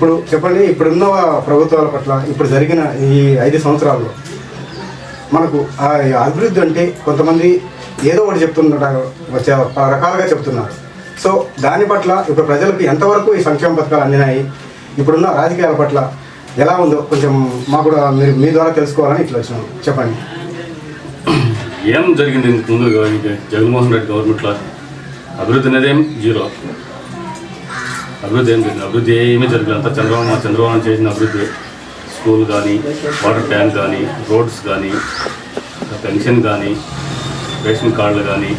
ఇప్పుడు చెప్పండి ఇప్పుడున్న ప్రభుత్వాల పట్ల ఇప్పుడు జరిగిన ఈ ఐదు సంవత్సరాల్లో మనకు ఆ అభివృద్ధి అంటే కొంతమంది ఏదో ఒకటి చెప్తుంటారు వచ్చే రకాలుగా చెప్తున్నారు. సో దాని పట్ల ఇప్పుడు ప్రజలకు ఎంతవరకు ఈ సంక్షేమ పథకాలు అందినాయి? ఇప్పుడున్న రాజకీయాల పట్ల ఎలా ఉందో కొంచెం మాకు కూడా మీరు మీ ద్వారా తెలుసుకోవాలని ఇట్లా వచ్చినాం. చెప్పండి. ఏం జరిగింది ఇంతకు ముందు? జగన్మోహన్ రెడ్డి గవర్నమెంట్లో అభివృద్ధి అనేది ఏం? జీరో. అభివృద్ధి ఏం జరిగింది? అభివృద్ధి ఏమీ జరగలేదు. అంతా చంద్రబాబు చంద్రబాబు చేసిన అభివృద్ధి. స్కూల్ కానీ వాటర్ ట్యాంక్ కానీ రోడ్స్ కానీ పెన్షన్ కానీ రేషన్ కార్డులు కానీ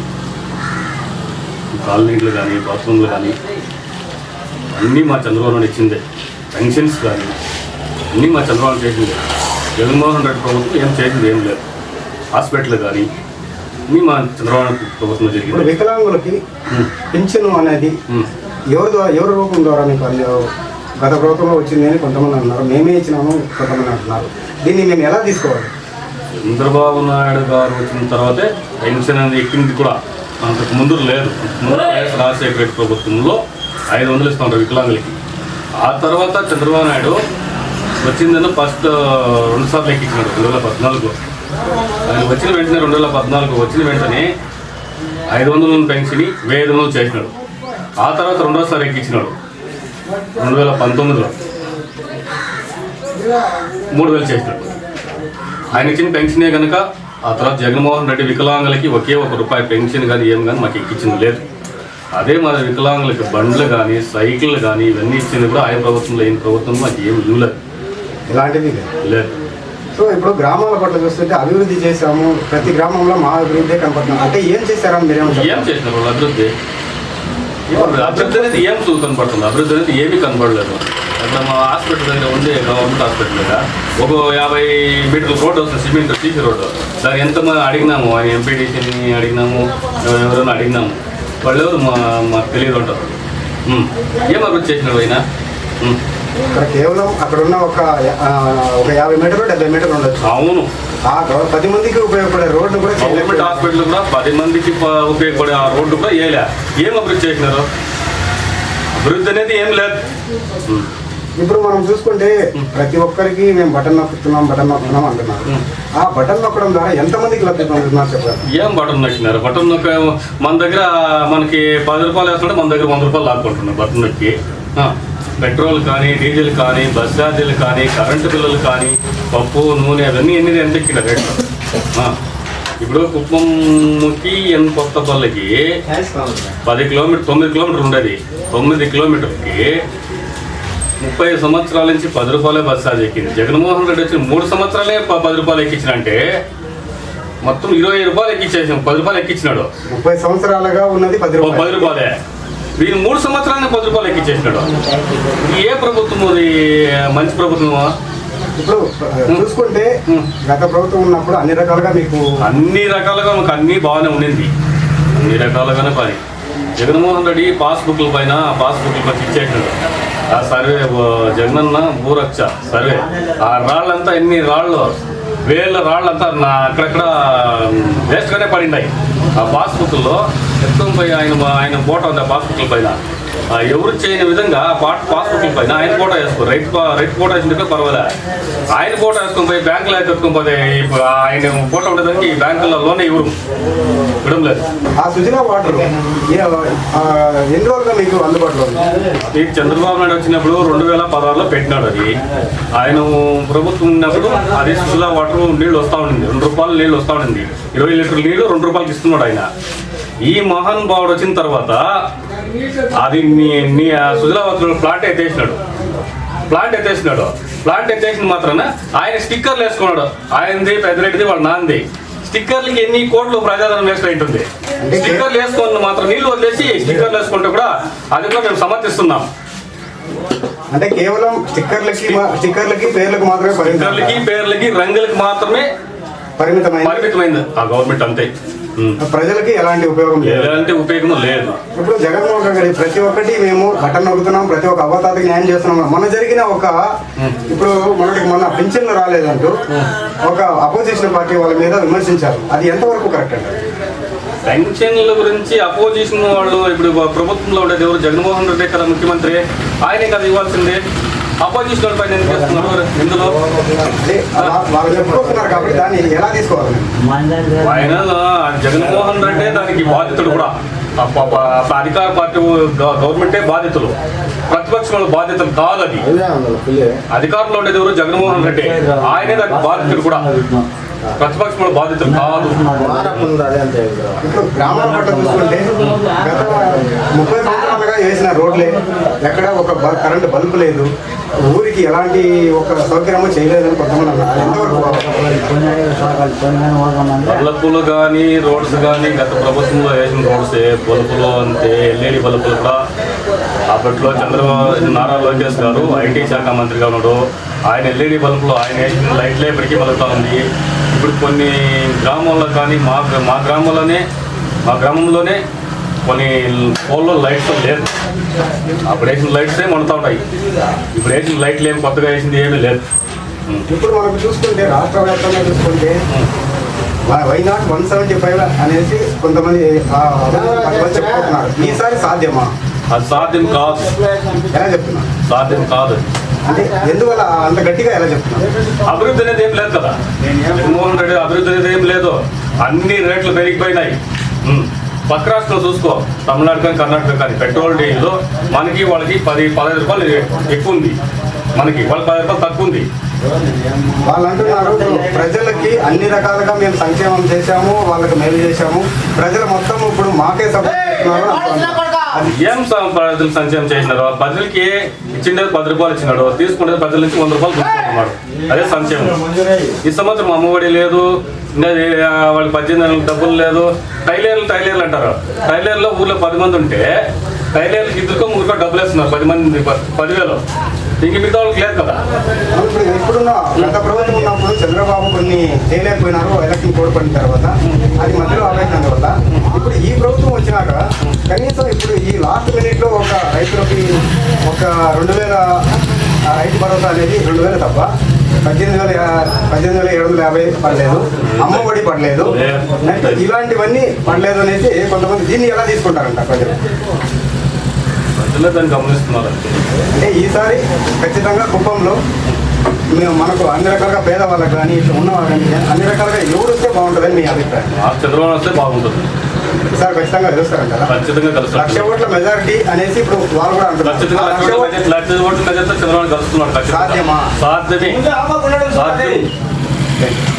కాలనీలు కానీ బాత్రూమ్లు కానీ అన్నీ మా చంద్రబాబు ఇచ్చిందే. పెన్షన్స్ కానీ అన్నీ మా చంద్రబాబు చేసిందే. జగన్మోహన్ రెడ్డి ప్రభుత్వం ఏం చేసింది ఏం లేదు. హాస్పిటల్ కానీ అన్నీ మా చంద్రబాబు ప్రభుత్వం జరిగింది. వికలాంగులకి పింఛను అనేది. ఎవరి ద్వారా ఎవరి రూపం ద్వారా మీకు అంది గత ప్రభుత్వంలో వచ్చింది అని కొంతమంది అంటున్నారు. మేమే ఇచ్చినాము కొంతమంది అంటున్నారు. దీన్ని మేము ఎలా తీసుకోవాలి? చంద్రబాబు నాయుడు గారు వచ్చిన తర్వాతే పెన్షన్ అనేది ఎక్కింది కూడా. అంతకు ముందు లేదు వైఎస్ రాజశేఖర రెడ్డి ప్రభుత్వంలో ఐదు వందలు ఇస్తున్నారు వికలాంగులకి. ఆ తర్వాత చంద్రబాబు నాయుడు వచ్చిందని ఫస్ట్ రెండు సార్లు ఎక్కించినాడు. రెండు వేల పద్నాలుగులో ఆయన వచ్చిన వెంటనే రెండు వేల పద్నాలుగు వచ్చిన వెంటనే ఐదు వందల పెన్షన్ వెయ్యి వందలు చేసినాడు. ఆ తర్వాత రెండోసారి ఎక్కించినాడు. రెండు వేల పంతొమ్మిదిలో. మూడు వేలు చేసినాడు. ఆయన ఇచ్చిన పెన్షనే కనుక ఆ తర్వాత జగన్మోహన్ రెడ్డి వికలాంగులకి ఒకే ఒక రూపాయి పెన్షన్ కానీ ఏం కానీ మాకు ఎక్కించింది లేదు. అదే మన వికలాంగులకి బండ్లు కానీ సైకిళ్ళు కానీ ఇవన్నీ ఇచ్చింది కూడా ఆయన ప్రభుత్వంలో ఈయన ప్రభుత్వంలో మాకు ఏమి ఇవ్వలేదు ఇలాంటివి లేదు. సో ఇప్పుడు గ్రామాల పట్ల చూస్తుంటే అభివృద్ధి చేశాము. ప్రతి గ్రామంలో మా అభివృద్ధి కనపడుతుంది. అంటే ఏం చేశారని మీరేమో ఏం చేసినారు అభివృద్ధి? ఇప్పుడు అభివృద్ధి అనేది ఏం కనపడుతుంది అభివృద్ధి అనేది ఏమీ కనపడలేదు అట్లా మా హాస్పిటల్ దగ్గర ఉంది గవర్నమెంట్ హాస్పిటల్ దగ్గర ఒక యాభై మీటర్ల రోడ్డు వస్తుంది సిమెంట్ సీసీ రోడ్డు. దాన్ని ఎంతమంది అడిగినాము? ఆయన ఎంపీడీసీని అడిగినాము ఎవరైనా అడిగినాము. వాళ్ళు ఎవరు మా మాకు తెలియదు ఉమ్. ఏం అభివృద్ధి చేసినాడు ఆయన కేవలం అక్కడ ఉన్న ఒక ఒక యాభై మీటర్లు డెబ్బై మీటర్లు ఉండొచ్చు. అవును. పది మందికి ఉపయోగపడే రోడ్డు కూడా గవర్నమెంట్. హాస్పిటల్ కూడా పది మందికి ఉపయోగపడే ఆ రోడ్డు కూడా వేయలే ఏం అభివృద్ధి చేసినారు? అభివృద్ధి అనేది ఏం లేదు. ఇప్పుడు మనం చూసుకుంటే ప్రతి ఒక్కరికి మేము బటన్ నొక్కుతున్నాం బటన్ నొక్కుతున్నాం అంటున్నారు. ఆ బటన్ నొక్కడం ద్వారా ఎంతమందికి లబ్ధి పొందుతున్నారు చెప్పారు ఏం బటన్ నొక్కినారు? బటన్ నొక్క మన దగ్గర మనకి పది రూపాయలు వేస్తుంటే మన దగ్గర వంద రూపాయలు లాక్కుంటున్నాం బటన్ నొక్కి. పెట్రోల్ కానీ డీజిల్ కానీ బస్ ఛార్జీలు కానీ కరెంటు బిల్లులు కానీ పప్పు నూనె అవన్నీ ఎన్ని ఎంత ఎక్కిన రేట్లు? ఇప్పుడు కుప్పంకి ఎన్ కొత్తపల్లికి పది కిలోమీటర్ తొమ్మిది కిలోమీటర్ ఉండేది. తొమ్మిది కిలోమీటర్కి ముప్పై సంవత్సరాల నుంచి పది రూపాయలే బస్ ఛార్జ్ ఎక్కింది. జగన్మోహన్ రెడ్డి వచ్చి మూడు సంవత్సరాలే పది రూపాయలు ఎక్కించినంటే మొత్తం ఇరవై రూపాయలు ఎక్కించేసాం పది రూపాయలు ఎక్కించినాడు ముప్పై సంవత్సరాలుగా ఉన్నది పది రూపాయలే. వీళ్ళు మూడు సంవత్సరాలనే పది రూపాయలు ఎక్కించేసినాడు ఏ ప్రభుత్వం అది? మంచి ప్రభుత్వమా? ఇప్పుడు చూసుకుంటే. గత ప్రభుత్వం ఉన్నప్పుడు అన్ని రకాలుగా మీకు అన్ని రకాలుగా మాకు అన్నీ బాగానే ఉండింది. అన్ని రకాలుగానే పని. జగన్మోహన్ రెడ్డి పాస్బుక్ల పైన పాస్బుక్ల పైన ఇచ్చేసినాడు. ఆ సర్వే జగనన్న భూరక్ష సర్వే. ఆ రాళ్ళంతా ఎన్ని రాళ్ళు? వేల రాళ్ళంతా నా అక్కడక్కడ వేస్ట్గానే పడిండాయి ఆ పాస్బుక్లో ఎత్తుకొని పోయి ఆయన ఆయన ఫోటో ఉంది ఆ పాస్బుక్ల పైన ఆ ఎవరు చేయని విధంగా పాస్బుక్ల పైన ఆయన ఫోటో వేసుకో. రైట్ రైట్ ఫోటో వేసింటే పర్వాలే. ఆయన ఫోటో వేసుకొని పోయి బ్యాంకులో ఎత్తుకొని పోతే ఇప్పుడు ఆయన ఫోటో ఉండేదానికి ఈ బ్యాంకుల్లో లోనే ఇవ్వరు ఇవ్వడం లేదు. ఆ సుజలా వాటర్. ఎన్ని రోజులుగా మీకు అందుబాటులో ఈ చంద్రబాబు నాయుడు వచ్చినప్పుడు రెండు వేల పదహారులో పెట్టినాడు అది. ఆయన ప్రభుత్వం ఉన్నప్పుడు అది సుజలా వాటర్ నీళ్ళు వస్తూ ఉండింది. రెండు రూపాయలు నీళ్ళు వస్తూ ఉండింది. ఇరవై లీటర్ల నీళ్ళు రెండు రూపాయలకి ఇస్తున్నాడు ఆయన. ఈ మహాన్ భావుడు వచ్చిన తర్వాత అది ఆ సుజలా వాటర్ ప్లాంట్ ఎత్తేసినాడు. ప్లాంట్ ఎత్తేసినాడు. ప్లాంట్ ఎత్తేసిన మాత్రాన ఆయన స్టిక్కర్లు వేసుకున్నాడు. ఆయనది పెద్దరెడ్డిది వాళ్ళ నాన్నది. స్టిక్కర్లకి ఎన్ని కోట్లు ప్రజాదరణ వేస్ట్ ఉంటుంది? స్టిక్కర్లు వేసుకున్న మాత్రం నీళ్ళు వదిలేసి స్టిక్కర్లు వేసుకుంటే కూడా అది కూడా మేము సమర్థిస్తున్నాం. అంటే కేవలం స్టిక్కర్లకి మా- స్టిక్కర్లకి పేర్లకు మాత్రమే స్టిక్కర్లకి పేర్లకి రంగులకి మాత్రమే పరిమితమైన పరిమితమైంది. ఆ గవర్నమెంట్ అంతే. ప్రజలకి ఎలాంటి ఉపయోగం లేదు. ఎలాంటి ఉపయోగం లేదు. ఇప్పుడు జగన్మోహన్ రెడ్డి గారి ప్రతి ఒక్కటి మేము బటన్ నొక్కుతున్నాం ప్రతి ఒక్క అవతాతకి న్యాయం చేస్తున్నాం. మొన్న జరిగిన ఒక ఇప్పుడు మొన్నటికి మొన్న పింఛన్లు రాలేదంటూ ఒక అపోజిషన్ పార్టీ వాళ్ళ మీద విమర్శించారు. అది ఎంతవరకు కరెక్ట్ అండి పెన్షన్ల గురించి అపోజిషన్ వాళ్ళు ఇప్పుడు ప్రభుత్వంలో ఉండేది ఎవరు? జగన్మోహన్ రెడ్డి కదా ముఖ్యమంత్రి. ఆయనే కదా ఇవ్వాల్సిందే. అపోజిషన్ పైన ఎందుకు ఇందులో? ఆయన జగన్మోహన్ రెడ్డి దానికి బాధితుడు కూడా. అధికార పార్టీ గవర్నమెంటే బాధితులు. ప్రతిపక్షం బాధితులు కాదు అది అధికారంలో ఉండేది ఎవరు? జగన్మోహన్ రెడ్డి. ఆయనే దానికి బాధితుడు కూడా. ప్రతిపక్షంలో బాధితులు కాదు. ఇప్పుడు గ్రామాల పట్ల చూసుకుంటే ముప్పై వేసిన రోడ్లే. ఎక్కడ ఒక కరెంట్ కరెంటు బల్బు లేదు. ఊరికి ఎలాంటి ఒక సౌకర్యము చేయలేదని కొంతమంది అన్నారు. బల్బులు కానీ రోడ్స్ కానీ గత ప్రభుత్వంలో వేసిన రోడ్స్ బల్బులు అంతే ఎల్ఈడి బల్బులు కూడా. అప్పట్లో చంద్రబాబు నారా లోకేష్ గారు ఐటీ శాఖ మంత్రిగా ఉన్నాడు. ఆయన ఎల్ఈడి బల్బులు ఆయన వేసిన లైట్లే ఇప్పటికీ వెలుగుతూ ఉంది. ఇప్పుడు కొన్ని గ్రామాల్లో కానీ మా మా గ్రామంలోనే మా గ్రామంలోనే కొన్ని పోల్లో లైట్స్ లేదు. అప్పుడు వేసిన లైట్సే మండుతూ ఉంటాయి. ఇప్పుడు వేసిన లైట్లు ఏమి కొత్తగా వేసింది ఏమీ లేదు. ఇప్పుడు మనకు చూసుకుంటే రాష్ట్ర వ్యాప్తంగా చూసుకుంటే why not one seventy five అనేసి కొంతమంది చెప్పుకుంటున్నారు. ఈసారి సాధ్యమా? అది సాధ్యం కాదు. ఎలా చెప్తున్నారు? సాధ్యం కాదు. అంటే ఎందువల్ల అంత గట్టిగా ఎలా చెప్తున్నారు? అభివృద్ధి అనేది ఏం లేదు కదా. జగన్మోహన్ రెడ్డి అభివృద్ధి అనేది ఏం లేదు. అన్ని రేట్లు పెరిగిపోయినాయి. పక్క రాష్ట్రంలో చూసుకో. తమిళనాడు కానీ కర్ణాటక కానీ పెట్రోల్ డీజిల్ మనకి వాళ్ళకి పది పదహైదు రూపాయలు ఎక్కువ ఉంది. మనకి వాళ్ళకి పది రూపాయలు తక్కువ ఉంది. వాళ్ళు అంటున్నారు ప్రజలకి అన్ని రకాలుగా మేము సంక్షేమం చేశాము వాళ్ళకి మేలు చేశాము. ప్రజలు మొత్తం ఇప్పుడు మాకే సపోర్ట్ ఏం స- ప్రజలు సంక్షేమం చేసినారు? ప్రజలకి ఇచ్చిండేది పది రూపాయలు ఇచ్చినాడు. తీసుకుంటే ప్రజల నుంచి వంద రూపాయలు తీసుకున్నాడు అదే సంక్షేమం ఈ సంవత్సరం అమ్మఒడి లేదు వాళ్ళకి పద్దెనిమిది నెలలకు డబ్బులు లేదు. టైలర్లు టైలర్లు అంటారు. టైలర్లో ఊర్లో పది మంది ఉంటే టైలర్లకి ఇద్దరికో ముగ్గురు డబ్బులు వేస్తున్నారు. పది మంది పదివేలు. ఇంక మిగతా వాళ్ళకి లేదు కదా. ఇప్పుడు ఇప్పుడున్న గత ప్రభుత్వం ఉన్నప్పుడు చంద్రబాబు కొన్ని చేయలేకపోయినారు ఎలక్షన్ కోడ్ పడిన తర్వాత. అది మధ్యలో ఆపేసిన తర్వాత. ఇప్పుడు ఈ రెండు వేల రైతు భరోసా అనేది రెండు వేలు తప్ప పద్దెనిమిది వేల పద్దెనిమిది వేల ఏడు వందల యాభై పడలేదు. అమ్మ ఒడి పడలేదు. ఇలాంటివన్నీ పడలేదు అనేసి కొంతమంది దీన్ని ఎలా తీసుకుంటారంట ప్రజలు? దాన్ని గమనిస్తున్నారు అంటే ఈసారి ఖచ్చితంగా కుప్పంలో మేము మనకు అన్ని రకాలుగా పేదవాళ్ళకి కానీ ఇట్లా ఉన్న వాళ్ళకి కానీ అన్ని రకాలుగా ఎవరు వస్తే బాగుంటుందని మీ అభిప్రాయం? చంద్రబాబు వస్తే బాగుంటుంది. ఈసారి ఖచ్చితంగా గెలుస్తారంటారా ఖచ్చితంగా లక్ష కలుస్తాడు ఓట్ల మెజారిటీ అనేసి ఇప్పుడు వాళ్ళు కూడా అంటున్నారు. ఖచ్చితంగా లక్ష లక్ష ఓట్ల లక్ష ఓట్ల చంద్రబాబు సాధ్యమా? సాధ్యమే. సాధ్యం